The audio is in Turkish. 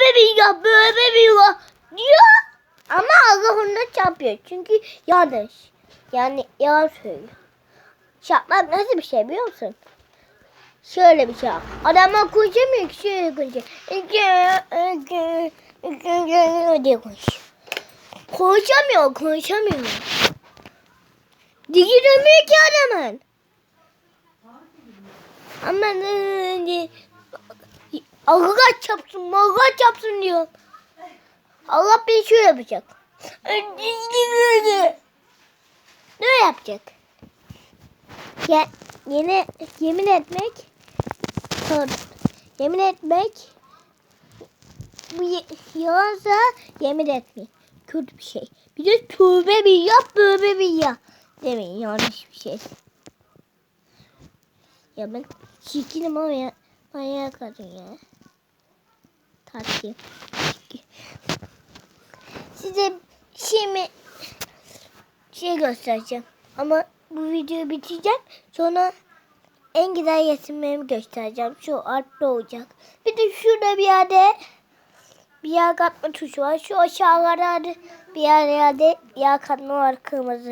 böyle billah böyle billah diyor. Ama Allah onu çarpıyor. Çünkü yanlış. Yani yalan söylüyor. Çarpmak nasıl bir şey biliyor musun? Şöyle bir şey. Adamlar konuşamıyor ki şöyle iki diye konuşuyor. Konuşamıyor, konuşamıyor. Dili dönmüyor ki adamın. Ama Allah çapsın, Allah çapsın diyor. Allah beni şöyle yapacak. Ne yapacak? Ya, yine yemin etmek Pardon. Yemin etmek bu yalansa yemin etmeyin. Kötü bir şey. Bir de tövbe bir yap tövbe bir ya. Demeyin yanlış bir şey. Ya ben çirkinim ama ya. Manyak kadın ya. Tatlı. Size şimdi şey göstereceğim. Ama bu videoyu bitireceğim. Sonra en güzel resimlerimi göstereceğim. Şu altta olacak. Bir de şurada bir yerde bir yağ katma tuşu var. Şu aşağılarda bir yerde yağ katma var kırmızı.